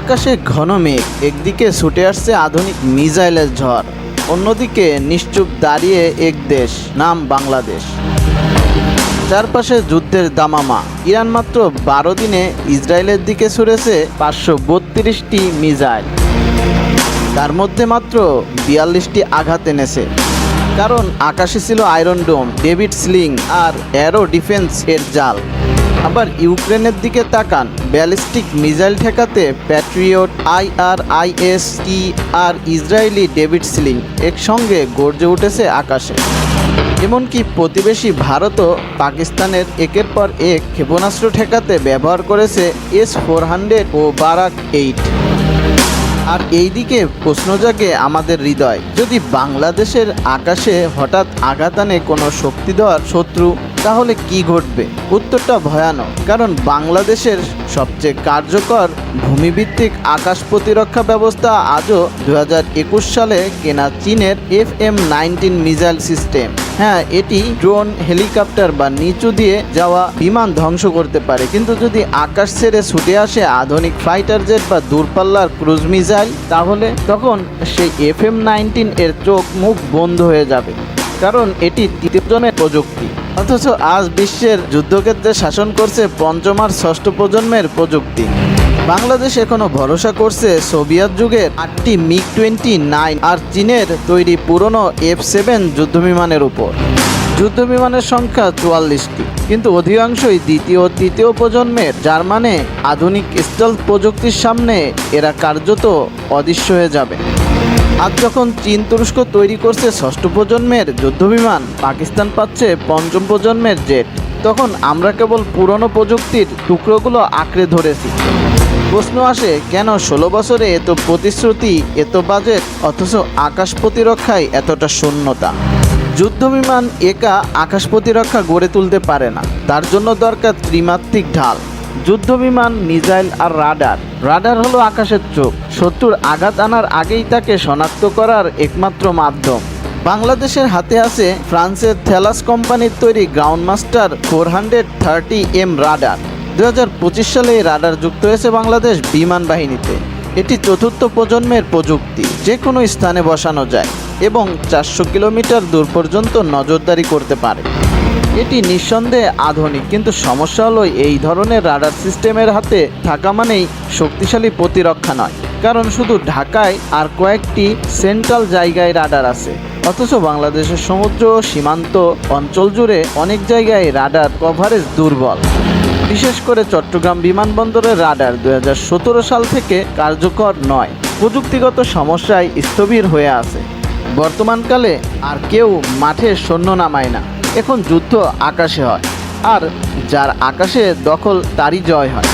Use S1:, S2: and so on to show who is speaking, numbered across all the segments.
S1: আকাশে ঘন মেঘ, একদিকে ছুটে আসছে আধুনিক মিসাইলের ঝড়, অন্যদিকে নিশ্চুপ দাঁড়িয়ে এক দেশ, নাম বাংলাদেশ। চারপাশে যুদ্ধের দামামা, ইরান মাত্র বারো দিনে ইসরায়েলের দিকে ছুড়েছে পাঁচশো বত্রিশটি মিসাইল। তার মধ্যে মাত্র বিয়াল্লিশটি আঘাত এনেছে। কারণ আকাশে ছিল আয়রন ডোম, ডেভিড স্লিং আর অ্যারো ডিফেন্স এর জাল। আবার ইউক্রেনের দিকে তাকান। ব্যালিস্টিক মিসাইল ঠেকাতে প্যাট্রিয়ট আইআরআইএস টি আর ইসরায়েলি ডেভিড সিলিং একসঙ্গে গর্জে উঠেছে আকাশে। এমনকি প্রতিবেশী ভারতও পাকিস্তানের একের পর এক ক্ষেপণাস্ত্র ঠেকাতে ব্যবহার করেছে এস ফোর হান্ড্রেড ও বারাক এইট। আর এইদিকে প্রশ্ন জাগে আমাদের হৃদয়, যদি বাংলাদেশের আকাশে হঠাৎ আঘাত আনে কোনো শক্তিধর শত্রু? তাহলে কি ঘটবে? উত্তরটা ভয়ানক, কারণ বাংলাদেশের সবচেয়ে কার্যকর ভূমিভিত্তিক আকাশ প্রতিরক্ষা ব্যবস্থা আজও দু হাজার একুশ সালে কেনা চীনের F M nineteen missile system. হ্যাঁ এটি ড্রোন, হেলিকপ্টার বা নিচু দিয়ে যাওয়া বিমান ধ্বংস করতে পারে। কিন্তু যদি আকাশ ছেড়ে ছুটে আসে আধুনিক ফাইটার জেট বা দূরপাল্লার ক্রুজ মিসাইল, তাহলে তখন সেই এফ এম নাইনটিন এর চোখ মুখ বন্ধ হয়ে যাবে। কারণ এটি তৃতীয় জনের প্রযুক্তি। অথচ আজ বিশ্বের যুদ্ধক্ষেত্রে শাসন করছে পঞ্চম আর ষষ্ঠ প্রজন্মের প্রযুক্তি। বাংলাদেশ এখনও ভরসা করছে সোভিয়েত যুগের আটটি মিগ টোয়েন্টি নাইন আর চীনের তৈরি পুরনো এফ সেভেন যুদ্ধবিমানের উপর। যুদ্ধবিমানের সংখ্যা চুয়াল্লিশটি, কিন্তু অধিকাংশই দ্বিতীয় তৃতীয় প্রজন্মের, যার মানে আধুনিক স্টল প্রযুক্তির সামনে এরা কার্যত অদৃশ্য হয়ে যাবে। আজ যখন চীন তুরস্ক তৈরি করছে ষষ্ঠ প্রজন্মের যুদ্ধবিমান, পাকিস্তান পাচ্ছে পঞ্চম প্রজন্মের জেট, তখন আমরা কেবল পুরনো প্রযুক্তির টুকরোগুলো আঁকড়ে ধরেছি। প্রশ্ন আসে, কেন ষোলো বছরে এত প্রতিশ্রুতি, এত বাজেট, অথচ আকাশ প্রতিরক্ষায় এতটা শূন্যতা? যুদ্ধবিমান একা আকাশ প্রতিরক্ষা গড়ে তুলতে পারে না, তার জন্য দরকার ত্রিমাত্রিক ঢাল। যুদ্ধবিমান, মিসাইল আর রাডার। রাডার হলো আকাশের চোখ। শত্রুর আঘাত আনার আগেই তাকে শনাক্ত করার একমাত্র মাধ্যম। বাংলাদেশের হাতে আছে ফ্রান্সের থেলাস কোম্পানির তৈরি ground master four hundred thirty M radar. দু সালে এই রাডার যুক্ত হয়েছে বাংলাদেশ বিমান বাহিনীতে। এটি চতুর্থ প্রজন্মের প্রযুক্তি। যে কোনো স্থানে বসানো যায় এবং চারশো কিলোমিটার দূর পর্যন্ত নজরদারি করতে পারে। এটি নিঃসন্দেহে আধুনিক, কিন্তু সমস্যা হলো এই ধরনের রাডার সিস্টেমের হাতে থাকা মানেই শক্তিশালী প্রতিরক্ষা নয়। কারণ শুধু ঢাকায় আর কয়েকটি সেন্ট্রাল জায়গায় রাডার আছে। অথচ বাংলাদেশের সমুদ্র, সীমান্ত অঞ্চল জুড়ে অনেক জায়গায় রাডার কভারেজ দুর্বল। বিশেষ করে চট্টগ্রাম বিমানবন্দরের রাডার দু হাজার সতেরো সাল থেকে কার্যকর নয়। প্রযুক্তিগত সমস্যায় স্থবির হয়ে আছে। বর্তমানকালে আর কেউ মাঠে সৈন্য নামায় না। এখন যুদ্ধ আকাশে হয়, আর যার আকাশে দখল তারই জয় হয়।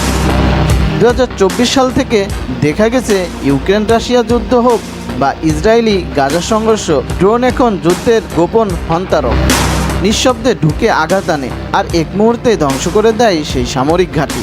S1: দু হাজার চব্বিশ সাল থেকে দেখা গেছে ইউক্রেন রাশিয়া যুদ্ধ হোক বা ইসরায়েলি গাজা সংঘর্ষ, ড্রোন এখন যুদ্ধের গোপন হন্তারক। নিঃশব্দে ঢুকে আঘাত আনে, আর এক মুহূর্তে ধ্বংস করে দেয় সেই সামরিক ঘাঁটি।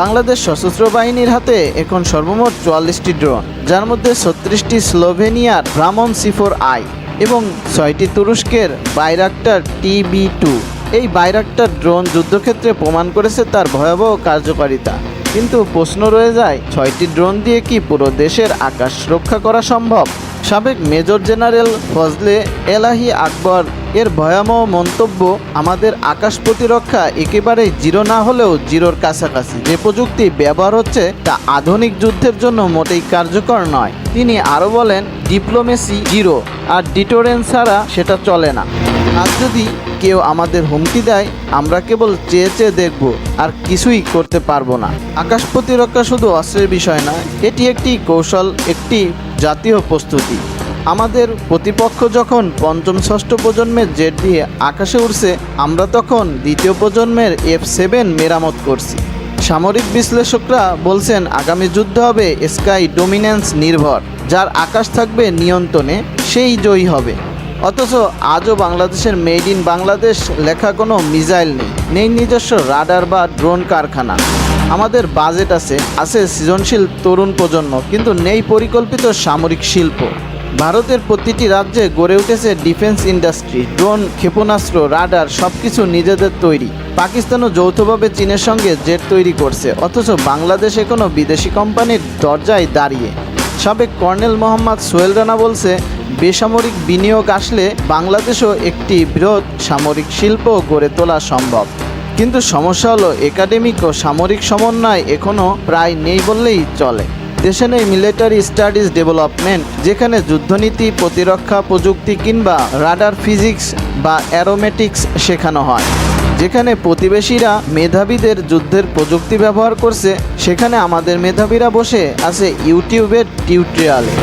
S1: বাংলাদেশ সশস্ত্র বাহিনীর হাতে এখন সর্বমোট চুয়াল্লিশটি ড্রোন, যার মধ্যে ছত্রিশটি স্লোভেনিয়ার ভ্রামণ সিফোর আই। এবং ছয়টি তুরস্কের বাইরাক্টার টিবি টু। এই বাইরাক্টার ড্রোন যুদ্ধক্ষেত্রে প্রমাণ করেছে তার ভয়াবহ কার্যকারিতা। কিন্তু প্রশ্ন রয়ে যায়, ছয়টি ড্রোন দিয়ে কি পুরো দেশের আকাশ রক্ষা করা সম্ভব? সাবেক মেজর জেনারেল ফজলে এলাহি আকবর। এর ভয়াবহ মন্তব্য আমাদের আকাশ প্রতিরক্ষা একেবারেই জিরো না হলেও জিরোর কাছাকাছি। যে প্রযুক্তি ব্যবহার হচ্ছে তা আধুনিক যুদ্ধের জন্য মোটেই কার্যকর নয়। তিনি আরও বলেন, ডিপ্লোমেসি জিরো, আর ডিটোরেন্স ছাড়া সেটা চলে না। আজ যদি কেউ আমাদের হুমকি দেয়, আমরা কেবল চেয়ে চেয়ে দেখব, আর কিছুই করতে পারব না। আকাশ প্রতিরক্ষা শুধু অস্ত্রের বিষয় নয়, এটি একটি কৌশল, একটি জাতীয় প্রস্তুতি। আমাদের প্রতিপক্ষ যখন পঞ্চম ষষ্ঠ প্রজন্মের জেট দিয়ে আকাশে উঠছে আমরা তখন দ্বিতীয় প্রজন্মের এফ সেভেন মেরামত করছি। সামরিক বিশ্লেষকরা বলছেন, আগামী যুদ্ধ হবে স্কাই ডোমিনেন্স নির্ভর, যার আকাশ থাকবে নিয়ন্ত্রণে, সেই জয়ী হবে। অথচ আজও বাংলাদেশের মেড ইন বাংলাদেশ লেখা কোনো মিসাইল নেই নেই নিজস্ব রাডার বা ড্রোন কারখানা। আমাদের বাজেট আছে আছে সৃজনশীল তরুণ প্রজন্ম, কিন্তু নেই পরিকল্পিত সামরিক শিল্প। ভারতের প্রতিটি রাজ্যে গড়ে উঠেছে ডিফেন্স ইন্ডাস্ট্রি, ড্রোন, ক্ষেপণাস্ত্র, রাডার, সবকিছু নিজেদের তৈরি। পাকিস্তানও যৌথভাবে চীনের সঙ্গে জেট তৈরি করছে, অথচ বাংলাদেশ এখনও বিদেশি কোম্পানির দরজায় দাঁড়িয়ে। সাবেক কর্নেল মোহাম্মদ সোহেল রানা বলছে, বেসামরিক বিনিয়োগ আসলে বাংলাদেশও একটি বৃহৎ সামরিক শিল্প গড়ে তোলা সম্ভব। কিন্তু সমস্যা হলো, একাডেমিক ও সামরিক সমন্বয় এখনও প্রায় নেই বললেই চলে। দেশে নেই মিলিটারি স্টাডিজ ডেভেলপমেন্ট যেখানে যুদ্ধনীতি, প্রতিরক্ষা প্রযুক্তি কিংবা রাডার ফিজিক্স বা অ্যারোমেটিক্স শেখানো হয়। যেখানে প্রতিবেশীরা মেধাবীদের যুদ্ধের প্রযুক্তি ব্যবহার করছে, সেখানে আমাদের মেধাবীরা বসে আছে ইউটিউবের টিউটোরিয়ালে